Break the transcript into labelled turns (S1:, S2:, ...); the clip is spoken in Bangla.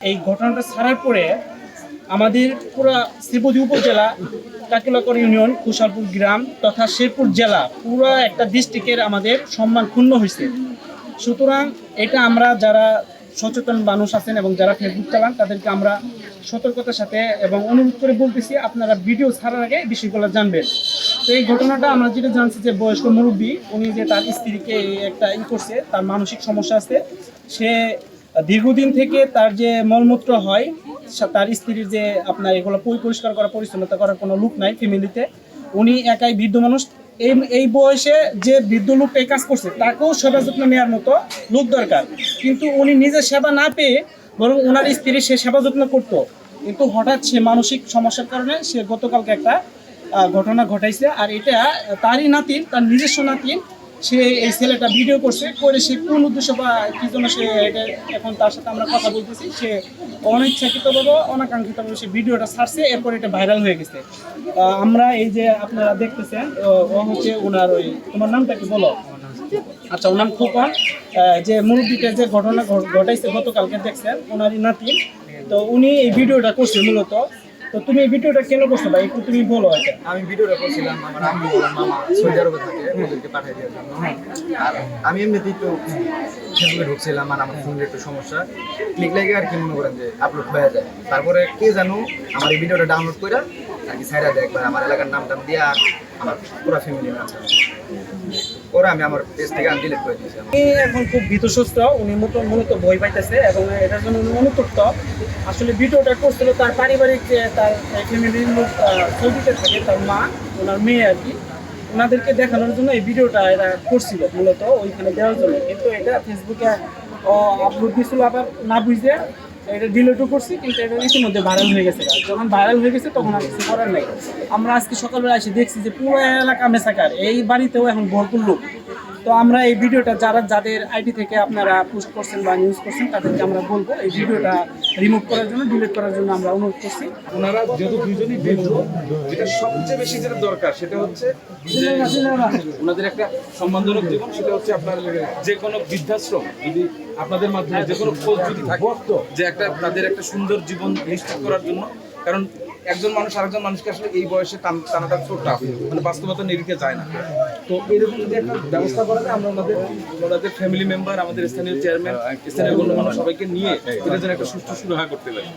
S1: এই ঘটনাটা ছাড়ার পরে আমাদের পুরা শ্রীপতি উপজেলা, কাকিলাকর ইউনিয়ন, কুশালপুর গ্রাম তথা শেরপুর জেলা পুরা একটা ডিস্ট্রিক্টের আমাদের সম্মান ক্ষুণ্ণ হয়েছে। সুতরাং এটা আমরা যারা সচেতন মানুষ আছেন এবং যারা ফেসবুক চালান, তাদেরকে আমরা সতর্কতার সাথে এবং অনুরোধ করে বলতেছি, আপনারা ভিডিও ছাড়ার আগে বিষয়গুলো জানবেন। তো এই ঘটনাটা আমরা যেটা জানছি যে বয়স্ক মুরব্বী, উনি যে তার স্ত্রীকে একটা ই করছে, তার মানসিক সমস্যা আছে, সে দীর্ঘদিন থেকে তার যে মলমূত্র হয় তার স্ত্রীর যে আপনার এগুলো পরিষ্কার করা, পরিচ্ছন্নতা করার কোনো লুক নাই ফ্যামিলিতে উনি একাই বৃদ্ধ মানুষ এই এই বয়সে যে বৃদ্ধ লোকটা এই কাজ করছে, তাকেও সেবা যত্ন নেওয়ার মতো লোক দরকার। কিন্তু উনি নিজে সেবা না পেয়ে বরং ওনার স্ত্রী সে সেবা যত্ন করতো। কিন্তু হঠাৎ সে মানসিক সমস্যার কারণে সে গতকালকে একটা ঘটনা ঘটাইছে। আর এটা তারই নাতির, তার নিজস্ব নাতিন সে এই ছেলেটা ভিডিও করছে, করে সে কোন উদ্দেশ্য বা কি জন্য সে এটা এখন তার সাথে আমরা কথা বলতেছি, সে অনিচ্ছাকৃত অনিচ্ছাকৃতভাবে, অনাকাঙ্ক্ষিতভাবে সে ভিডিওটা ছাড়ছে, এরপর এটা ভাইরাল হয়ে গেছে। আমরা এই যে আপনারা দেখতেছেন ও- ও হচ্ছে ওনার ওই, তোমার নামটা কি বলো। আচ্ছা ওর নাম খোকন যে মুরব্বীটা যে ঘটনা ঘটাইছে গতকালকে দেখছেন, ওনারই নাতি। তো উনি এই ভিডিওটা করছে মূলত। তো তুমি এই ভিডিওটা কেন করছ ভাই একটু তুমি বলো এটা
S2: আমি ভিডিওটা করছিলাম আমার আম্মু আর মামা সৌদি আরবে থাকে ওদেরকে পাঠিয়ে দেওয়ার জন্য। আর আমি এমনিতেই তো ফেসবুকে ঢুকছিলাম আর আমার ফোনের একটু সমস্যা। ক্লিক লাগে আর কি মনে করেন যে আপলোড হয়ে যায়। তারপরে কে জানো আমার এই ভিডিওটা ডাউনলোড করে আর কি সাইডা দেয় একবার আমার এলাকার নাম টাম দিয়ে আর আমার পুরো ফ্যামিলি নাম ওরা আমি আমার পেজ থেকে আমি ডিলিট করে দিয়েছি।
S1: উনি এখন খুব ভীতসুস্থ উনি মূলত ভয় পাইতেছে এবং এটার জন্য উনি অনুতপ্ত আসলে ভিডিওটা করছিল তার পারিবারিক যে তার ফ্যামিলির লোক থাকে, তার মা, ওনার মেয়ে আর কি। ওনাদেরকে দেখানোর জন্য এই ভিডিওটা এরা করছিল মূলত ওইখানে দেওয়ার জন্য। কিন্তু এটা ফেসবুকে আপলোড দিয়েছিল আবার না বুঝতে এটা ডিলেটও করছি, কিন্তু এটা ইতিমধ্যে ভাইরাল হয়ে গেছে। যখন ভাইরাল হয়ে গেছে, তখন আর কিছু করার নাই। আমরা আজকে সকালবেলা এসে দেখছি যে পুরো এলাকা মেসাকার এই বাড়িতেও এখন ভরপুর লোক। তো আমরা এই ভিডিওটা যারা যাদের আইডি থেকে আপনারা পোস্ট করছেন বা নিউজ করছেন তাদেরকে আমরা বলব এই ভিডিওটা রিমুভ করার জন্য ডিলিট করার জন্য আমরা অনুরোধ করছি।
S3: ওনারা যেহেতু দুজনই বৃদ্ধ যেটা সবচেয়ে বেশি যেটা দরকার সেটা হচ্ছে যে ওনাদের একটা সম্মানজনক জীবন সেটা হচ্ছে আপনার যে কোনো বৃদ্ধাশ্রম যদি আপনাদের মাধ্যমে যে কোনো খোঁজ যদি থাকে যে একটা তাদের একটা সুন্দর জীবন নিশ্চিত করার জন্য কারণ একজন মানুষ আরেকজন মানুষকে আসলে এই বয়সে টান- টানাটা খুব টাফ মানে বাস্তবতা নিরিখে যায় না। তো এরকম যদি একটা ব্যবস্থা করা যায়, আমরা আমাদের ওনাদের ফ্যামিলি মেম্বার আমাদের স্থানীয় চেয়ারম্যান স্থানীয় গণ্যমান্য সবাইকে নিয়ে এটা যেন একটা সুষ্ঠু সুরাহা করতে পারি।